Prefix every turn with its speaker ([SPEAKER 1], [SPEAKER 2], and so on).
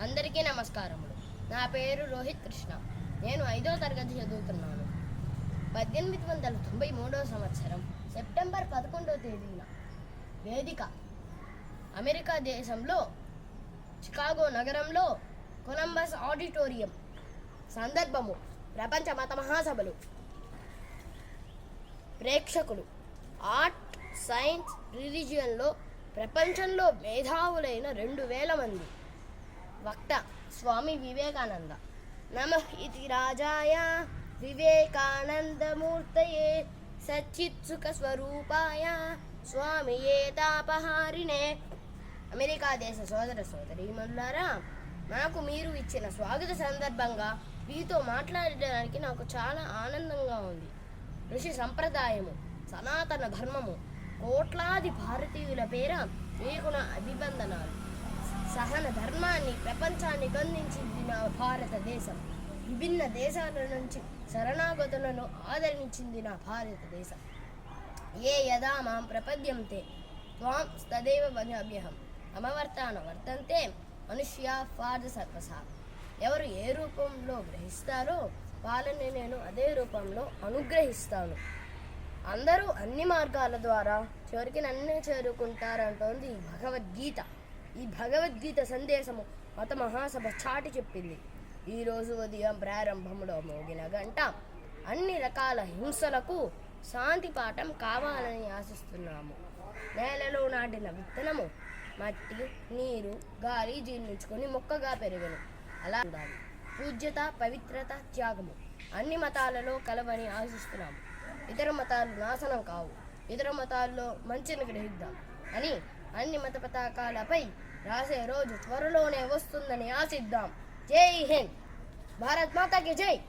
[SPEAKER 1] అందరికీ నమస్కారములు. నా పేరు రోహిత్ కృష్ణ. నేను ఐదో తరగతి చదువుతున్నాను. పద్దెనిమిది వందల తొంభై మూడో సంవత్సరం సెప్టెంబర్ పదకొండవ తేదీన వేదిక. అమెరికా దేశంలో చికాగో నగరంలో కొలంబస్ ఆడిటోరియం సందర్భము. ప్రపంచ మత మహాసభలు. ప్రేక్షకులు. ఆర్ట్ సైన్స్ రిలీజియన్లో ప్రపంచంలో మేధావులైన రెండు వేల మంది. వక్త స్వామి వివేకానంద. నమ ఇది రాజాయ వివేకానందమూర్తయే సచ్చిత్సుఖ స్వరూపాయ స్వామి తాపహారిణే. అమెరికా దేశ సోదర సోదరీమణులారా నాకు మీరు ఇచ్చిన స్వాగత సందర్భంగా మీతో మాట్లాడడానికి నాకు చాలా ఆనందంగా ఉంది. ఋషి సంప్రదాయము సనాతన ధర్మము కోట్లాది భారతీయుల పేర మీకు నా అభివందనాలు సహన ధర్మాన్ని ప్రపంచానికి అందించింది నా భారతదేశం. విభిన్న దేశాల నుంచి శరణాగతులను ఆదరించింది నా భారతదేశం. ఏ యదా మాం ప్రపద్యంతే త్వాం తదేవ వనాభ్యహం. అమవర్తాన వర్తంతే మనుష్య ఫార్ద సర్వసా. ఎవరు ఏ రూపంలో గ్రహిస్తారో వాళ్ళని నేను అదే రూపంలో అనుగ్రహిస్తాను. అందరూ అన్ని మార్గాల ద్వారా చివరికి నన్నే చేరుకుంటారంటోంది భగవద్గీత. ఈ భగవద్గీత సందేశము మత మహాసభ చాటి చెప్పింది. ఈరోజు ఉదయం ప్రారంభంలో మోగిన గంట అన్ని రకాల హింసలకు శాంతి పాఠం కావాలని ఆశిస్తున్నాము. నేలలో నాటిన విత్తనము మట్టి నీరు గాలి జీర్ణించుకొని మొక్కగా పెరుగును. అలా ఉండాలి. పూజ్యత పవిత్రత త్యాగము అన్ని మతాలలో కలవని ఆశిస్తున్నాము. ఇతర మతాలు నాశనం కావు. ఇతర మతాల్లో మంచిని గ్రహిద్దాం అని అన్ని మత పతాకాలపై రాసే రోజు త్వరలోనే వస్తుందని ఆశిద్దాం. జై హింద్. భారత్ మాతాకి జై.